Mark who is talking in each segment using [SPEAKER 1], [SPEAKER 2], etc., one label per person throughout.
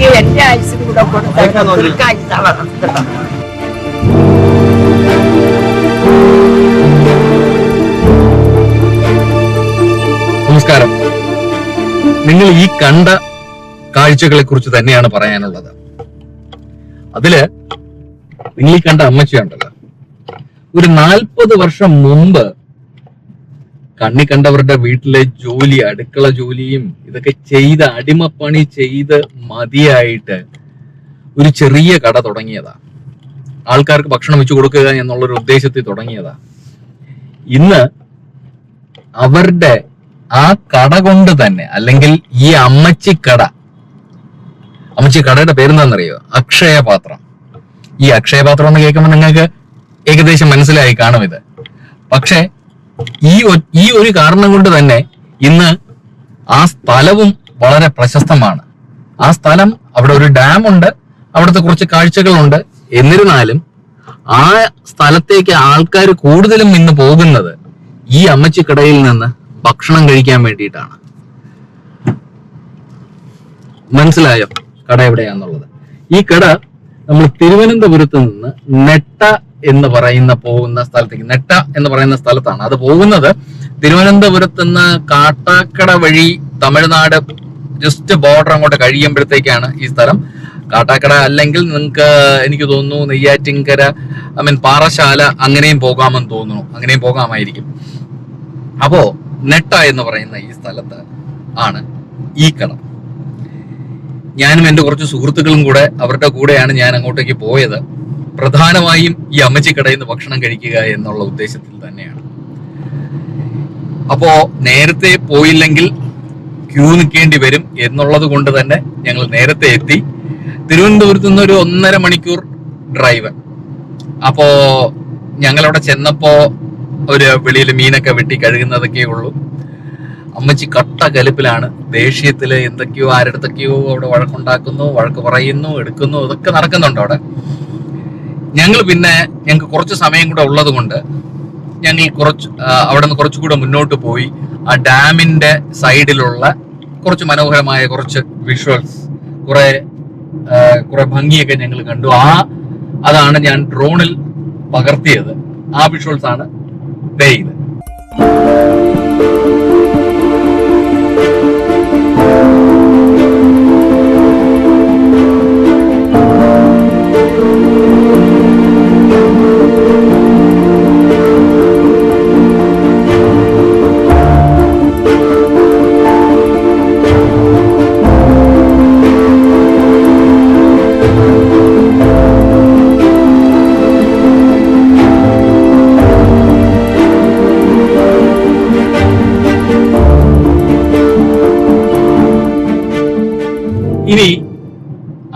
[SPEAKER 1] എനിക്ക് എന്റെ ആയുസിന് കൂടെ കൊടുത്ത ആയുസാണ്
[SPEAKER 2] നമസ്കാരം. നിങ്ങൾ ഈ കണ്ട കാഴ്ചകളെ കുറിച്ച് തന്നെയാണ് പറയാനുള്ളത്. അതിൽ നിങ്ങൾ ഈ കണ്ട അമ്മച്ചിയുണ്ടല്ലോ. ഒരു നാൽപ്പത് വർഷം മുമ്പ് കണ്ണി കണ്ടവരുടെ വീട്ടിലെ ജോലി അടുക്കള ജോലിയും ഇതൊക്കെ ചെയ്ത് അടിമപ്പണി ചെയ്ത് മതിയായിട്ട് ഒരു ചെറിയ കട തുടങ്ങിയതാ. ആൾക്കാർക്ക് ഭക്ഷണം വെച്ചു കൊടുക്കുക എന്നുള്ളൊരു ഉദ്ദേശത്തിൽ തുടങ്ങിയതാ. ഇന്ന് അവരുടെ ആ കട കൊണ്ട് തന്നെ അല്ലെങ്കിൽ ഈ അമ്മച്ചി കട അമ്മച്ചി കടയുടെ പേരെന്താണെന്നറിയോ? അക്ഷയപാത്രം. ഈ അക്ഷയപാത്രം എന്ന് കേൾക്കുമ്പോൾ നിങ്ങൾക്ക് ഏകദേശം മനസ്സിലായി കാണും ഇത്. പക്ഷേ ഈ ഈ ഒരു കാരണം കൊണ്ട് തന്നെ ഇന്ന് ആ സ്ഥലവും വളരെ പ്രശസ്തമാണ്. ആ സ്ഥലം അവിടെ ഒരു ഡാം ഉണ്ട് അവിടുത്തെ കുറച്ച് കാഴ്ചകളുണ്ട്. എന്നിരുന്നാലും ആ സ്ഥലത്തേക്ക് ആൾക്കാർ കൂടുതലും ഇന്ന് പോകുന്നത് ഈ അമ്മച്ചിക്കടയിൽ നിന്ന് ഭക്ഷണം കഴിക്കാൻ വേണ്ടിയിട്ടാണ്. മനസ്സിലായോ? കട എവിടെയാന്നുള്ളത്. ഈ കട നമ്മൾ തിരുവനന്തപുരത്ത് നിന്ന് നെട്ട എന്ന് പറയുന്ന പോകുന്ന സ്ഥലത്തേക്ക്. നെട്ട എന്ന് പറയുന്ന സ്ഥലത്താണ്. അത് പോകുന്നത് തിരുവനന്തപുരത്ത് നിന്ന് കാട്ടാക്കട വഴി തമിഴ്നാട് ജസ്റ്റ് ബോർഡർ അങ്ങോട്ട് കഴിയുമ്പോഴത്തേക്കാണ് ഈ സ്ഥലം. കാട്ടാക്കട അല്ലെങ്കിൽ നിങ്ങൾക്ക് എനിക്ക് തോന്നുന്നു നെയ്യാറ്റിൻകര ഐ മീൻ പാറശാല അങ്ങനെയും പോകാമെന്ന് തോന്നുന്നു. അങ്ങനെയും പോകാമായിരിക്കും. അപ്പോ നെട്ട എന്ന് പറയുന്ന ഈ സ്ഥലത്ത് ആണ് ഈ കട. ഞാനും എന്റെ കുറച്ച് സുഹൃത്തുക്കളും കൂടെ അവരുടെ കൂടെയാണ് ഞാൻ അങ്ങോട്ടേക്ക് പോയത്. പ്രധാനമായും ഈ അമ്മച്ചി കടയിൽ നിന്ന് ഭക്ഷണം കഴിക്കുക എന്നുള്ള ഉദ്ദേശത്തിൽ തന്നെയാണ്. അപ്പോ നേരത്തെ പോയില്ലെങ്കിൽ ക്യൂ നിൽക്കേണ്ടി വരും എന്നുള്ളത് കൊണ്ട് തന്നെ ഞങ്ങൾ നേരത്തെ എത്തി. തിരുവനന്തപുരത്ത് നിന്ന് ഒരു ഒന്നര മണിക്കൂർ ഡ്രൈവ് അപ്പോ ഞങ്ങളവിടെ ചെന്നപ്പോ ഒരു വെളിയിൽ മീനൊക്കെ വെട്ടി കഴുകുന്നതൊക്കെ ഉള്ളൂ. അമ്മച്ചി കട്ട കലിപ്പിലാണ്. ദേഷ്യത്തിൽ എന്തൊക്കെയോ ആരടുത്തൊക്കെയോ അവിടെ വഴക്കുണ്ടാക്കുന്നു വഴക്ക് പറയുന്നു എടുക്കുന്നു ഇതൊക്കെ നടക്കുന്നുണ്ട് അവിടെ. ഞങ്ങൾ പിന്നെ ഞങ്ങൾക്ക് കുറച്ച് സമയം കൂടെ ഉള്ളത് കൊണ്ട് ഈ കുറച്ച് അവിടെ നിന്ന് കുറച്ചുകൂടെ മുന്നോട്ട് പോയി. ആ ഡാമിന്റെ സൈഡിലുള്ള കുറച്ച് മനോഹരമായ കുറച്ച് വിഷ്വൽസ് കുറെ കുറെ ഭംഗിയൊക്കെ ഞങ്ങൾ കണ്ടു. ആ അതാണ് ഞാൻ ഡ്രോണിൽ പകർത്തിയത്. ആ വിഷ്വൽസ് ആണ് ഇത്.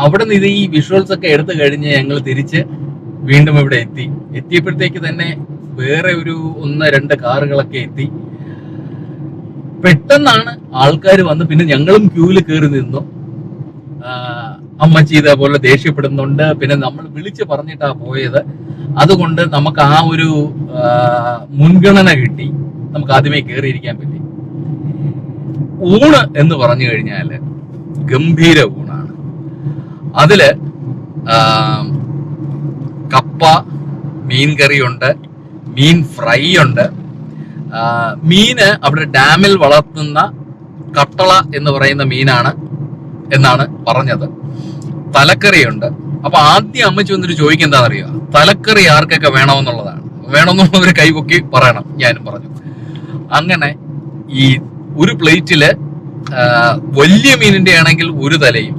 [SPEAKER 2] അവിടെ നിന്ന് ഈ വിഷ്വൽസ് ഒക്കെ എടുത്തു കഴിഞ്ഞ് ഞങ്ങൾ തിരിച്ച് വീണ്ടും ഇവിടെ എത്തി. എത്തിയപ്പോഴത്തേക്ക് തന്നെ വേറെ ഒരു ഒന്ന് രണ്ട് കാറുകളൊക്കെ എത്തി. പെട്ടെന്നാണ് ആൾക്കാർ വന്ന് പിന്നെ ഞങ്ങളും ക്യൂവിൽ കയറി നിന്നു. അമ്മച്ചി ഇതേപോലെ ദേഷ്യപ്പെടുന്നുണ്ട്. പിന്നെ നമ്മൾ വിളിച്ച് പറഞ്ഞിട്ടാ പോയത്. അതുകൊണ്ട് നമുക്ക് ആ ഒരു മുൻഗണന കിട്ടി. നമുക്ക് ആദ്യമേ കയറിയിരിക്കാൻ പറ്റി. ഊണ് എന്ന് പറഞ്ഞു കഴിഞ്ഞാൽ ഗംഭീര ഊണാണ് അതിൽ കപ്പ മീൻ കറിയുണ്ട് മീൻ ഫ്രൈ ഉണ്ട് മീന് അവിടെ ഡാമിൽ വളർത്തുന്ന കട്ടള എന്ന് പറയുന്ന മീനാണ് എന്നാണ് പറഞ്ഞത്. തലക്കറിയുണ്ട്. അപ്പൊ ആദ്യം അമ്മച്ചി വന്നിട്ട് ചോദിക്കുക അറിയുക തലക്കറി ആർക്കൊക്കെ വേണമെന്നുള്ളതാണ്. വേണമെന്നുള്ളവർ കൈപൊക്കി പറയണം ഞാനും പറഞ്ഞു. അങ്ങനെ ഈ ഒരു പ്ലേറ്റിൽ വലിയ മീനിന്റെ ആണെങ്കിൽ ഒരു തലയും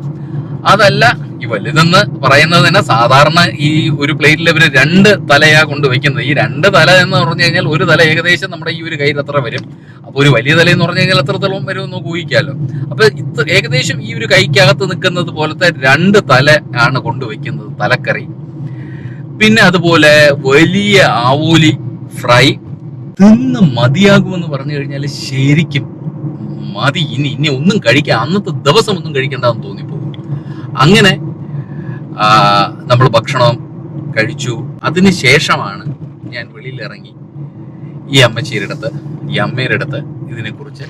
[SPEAKER 2] അതല്ല ഈ വലുതെന്ന് പറയുന്നത് തന്നെ സാധാരണ ഈ ഒരു പ്ലേറ്റിൽ ഇവർ രണ്ട് തലയാ കൊണ്ടുവയ്ക്കുന്നത്. ഈ രണ്ട് തല എന്ന് പറഞ്ഞു കഴിഞ്ഞാൽ ഒരു തല ഏകദേശം നമ്മുടെ ഈ ഒരു കയ്യിൽ അത്ര വരും. അപ്പൊ ഒരു വലിയ തല എന്ന് പറഞ്ഞു കഴിഞ്ഞാൽ എത്രത്തോളം വരും എന്ന് ഊഹിക്കാമല്ലോ അപ്പൊ ഇത് ഏകദേശം ഈ ഒരു കൈക്കകത്ത് നിൽക്കുന്നത് പോലത്തെ രണ്ട് തല ആണ് കൊണ്ടുവയ്ക്കുന്നത് തലക്കറി. പിന്നെ അതുപോലെ വലിയ ആവൂലി ഫ്രൈ തിന്ന് മതിയാകുമെന്ന് പറഞ്ഞു കഴിഞ്ഞാൽ ശരിക്കും മതി. ഇനി ഇനി ഒന്നും കഴിക്കാം അന്നത്തെ ദിവസം ഒന്നും കഴിക്കണ്ടെന്ന് തോന്നിപ്പോകും. അങ്ങനെ നമ്മൾ ഭക്ഷണം കഴിച്ചു. അതിന് ശേഷമാണ് ഞാൻ വെളിയിൽ ഇറങ്ങി ഈ അമ്മച്ചിയുടെ അടുത്ത് ഈ അമ്മയുടെ അടുത്ത് ഇതിനെക്കുറിച്ച്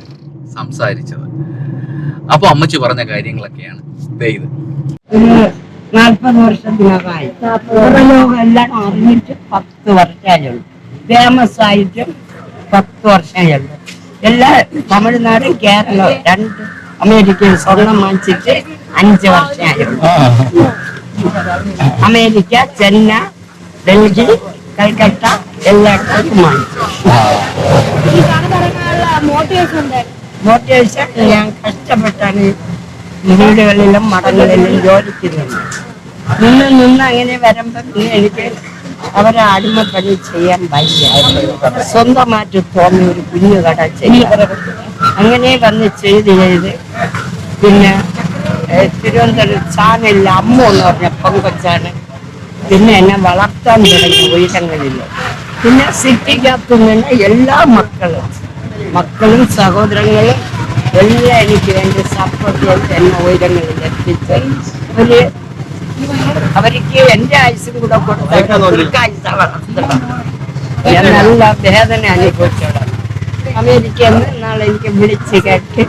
[SPEAKER 2] സംസാരിച്ചത്. അപ്പോൾ അമ്മച്ചി പറഞ്ഞ കാര്യങ്ങളൊക്കെയാണ്. ഇത്.
[SPEAKER 1] നാൽപ്പത് വർഷത്തിനകമായി. ലോകം എല്ലാം അറിഞ്ഞിട്ട് പത്ത് വർഷമായുള്ളൂ ഫേമസ് ആയിട്ടും പത്ത് വർഷമായുള്ളൂ എല്ലാ തമിഴ്നാടും കേരളവും രണ്ട് അമേരിക്കയിൽ സ്വർണം വാങ്ങിച്ചിട്ട് അഞ്ച് വർഷമായുള്ളൂ അമേരിക്ക ചെന്ന ഡൽഹി കൽക്കട്ട എല്ലായിടത്തും
[SPEAKER 3] മോട്ടിവേഷൻ
[SPEAKER 1] ഞാൻ കഷ്ടപ്പെട്ടാണ് ഈ വീടുകളിലും മഠങ്ങളിലും ജോലിക്കുന്നത് നിന്ന് നിന്ന് അങ്ങനെ വരുമ്പോ എനിക്ക് അവരെ അടിമപ്പണി ചെയ്യാൻ വയ്യ. സ്വന്തമായിട്ട് തോന്നി ഒരു കുഞ്ഞു കട ചെയ്യാൻ അങ്ങനെ വന്ന് ചെയ്ത് ചെയ്ത് പിന്നെ തിരുവനന്തപുരം ചാനലിൽ അമ്മ എന്ന് പറഞ്ഞ പങ്കൊച്ചാണ് പിന്നെ എന്നെ വളർത്താൻ തുടങ്ങി വീടങ്ങളിൽ പിന്നെ സിറ്റിക്കകത്ത് നിന്ന് എല്ലാ മക്കളും മക്കളും സഹോദരങ്ങളും എല്ലാം എനിക്ക് വേണ്ടി സപ്പോർട്ട് ചെയ്ത് എന്നെ ഉയരങ്ങളിൽ എത്തിച്ച് ഒരു അവർക്ക് എന്റെ ആയുസും കൂടെ കൊടുത്ത ആയുസ വളർത്തണം. ഞാൻ നല്ല വേദന അനുഭവിച്ചോളാം അമേരിക്കയിൽ നിന്ന് നാളെ എനിക്ക് വിളിച്ച് കേട്ട്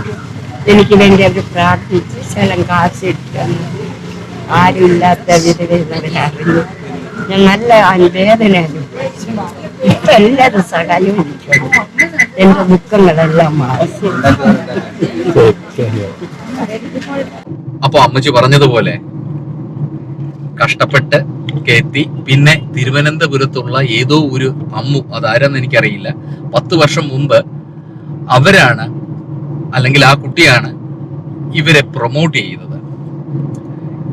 [SPEAKER 1] എനിക്ക് വേണ്ടി അവർ പ്രാർത്ഥിച്ച് ശലം കാശിട്ട്. ആരുമില്ലാത്ത വിധവരറിഞ്ഞു ഞാൻ നല്ല അനുവേദന വേദന അനുഭവിച്ചു ഇപ്പൊ എല്ലാവരും എനിക്കുണ്ട് എന്റെ ദുഃഖങ്ങളെല്ലാം മാറി
[SPEAKER 2] അപ്പൊ അമ്മച്ചി പറഞ്ഞതുപോലെ കഷ്ടപ്പെട്ട് കയറ്റി പിന്നെ തിരുവനന്തപുരത്തുള്ള ഏതോ ഒരു അമ്മു അതാരെന്ന് എനിക്കറിയില്ല. പത്ത് വർഷം മുമ്പ് അവരാണ് അല്ലെങ്കിൽ ആ കുട്ടിയാണ് ഇവരെ പ്രൊമോട്ട് ചെയ്തത്.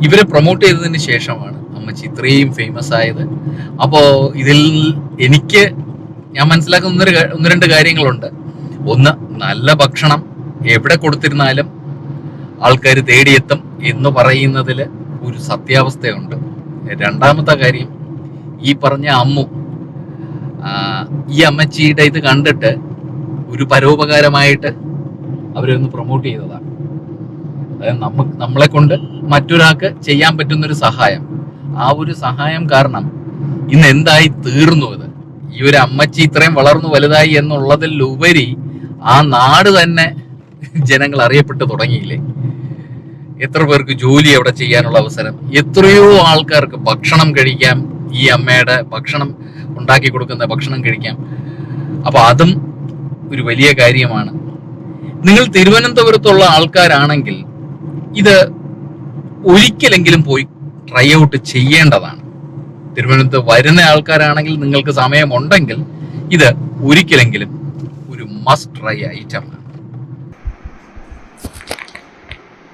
[SPEAKER 2] ഇവരെ പ്രൊമോട്ട് ചെയ്തതിന് ശേഷമാണ് അമ്മച്ചി ഇത്രയും ഫേമസ് ആയത്. അപ്പോൾ ഇതിൽ എനിക്ക് ഞാൻ മനസ്സിലാക്കുന്ന ഒന്ന് രണ്ട് കാര്യങ്ങളുണ്ട്. ഒന്ന് നല്ല ഭക്ഷണം എവിടെ കൊടുത്തിരുന്നാലും ആൾക്കാർ തേടിയെത്തും എന്ന് പറയുന്നതിൽ ഒരു സത്യാവസ്ഥയുണ്ട്. രണ്ടാമത്തെ കാര്യം ഈ പറഞ്ഞ അമ്മു ഈ അമ്മച്ചിയുടെ ഇത് കണ്ടിട്ട് ഒരു പരോപകാരമായിട്ട് അവരൊന്ന് പ്രൊമോട്ട് ചെയ്തതാണ്. അതായത് നമുക്ക് നമ്മളെ കൊണ്ട് മറ്റൊരാൾക്ക് ചെയ്യാൻ പറ്റുന്ന ഒരു സഹായം. ആ ഒരു സഹായം കാരണം ഇന്ന് എന്തായി തീർന്നു ഇത്. ഈ ഒരു അമ്മച്ചി ഇത്രയും വളർന്നു വലുതായി എന്നുള്ളതിലുപരി ആ നാട് തന്നെ ജനങ്ങൾ അറിയപ്പെട്ടു തുടങ്ങിയില്ലേ? എത്ര പേർക്ക് ജോലി അവിടെ ചെയ്യാനുള്ള അവസരം? എത്രയോ ആൾക്കാർക്ക് ഭക്ഷണം കഴിക്കാം. ഈ അമ്മയുടെ ഭക്ഷണം ഉണ്ടാക്കി കൊടുക്കുന്ന ഭക്ഷണം കഴിക്കാം. അപ്പൊ അതും ഒരു വലിയ കാര്യമാണ്. നിങ്ങൾ തിരുവനന്തപുരത്തുള്ള ആൾക്കാരാണെങ്കിൽ ഇത് ഒരിക്കലെങ്കിലും പോയി ട്രൈ ഔട്ട് ചെയ്യേണ്ടതാണ്. തിരുവനന്തപുരത്ത് വരുന്ന ആൾക്കാരാണെങ്കിൽ നിങ്ങൾക്ക് സമയമുണ്ടെങ്കിൽ ഇത് ഒരിക്കലെങ്കിലും ഒരു മസ്റ്റ് ട്രൈ ഐറ്റം ആണ്.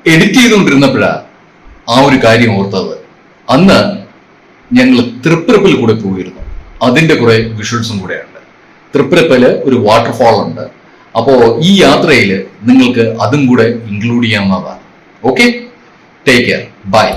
[SPEAKER 2] എഡിറ്റ് ചെയ്തുകൊണ്ടിരുന്നപ്പോഴാണ് ആ ഒരു കാര്യം ഓർത്തത്. അന്ന് ഞങ്ങൾ തൃപ്പരപ്പിൽ കൂടെ പോയിരുന്നു. അതിന്റെ കുറെ വിഷ്വൽസും കൂടെയുണ്ട് തൃപ്പരപ്പിൽ ഒരു വാട്ടർഫാൾ ഉണ്ട്. അപ്പോ ഈ യാത്രയിൽ നിങ്ങൾക്ക് അതും കൂടെ ഇൻക്ലൂഡ് ചെയ്യാവുന്നതാണ്. Okay take care bye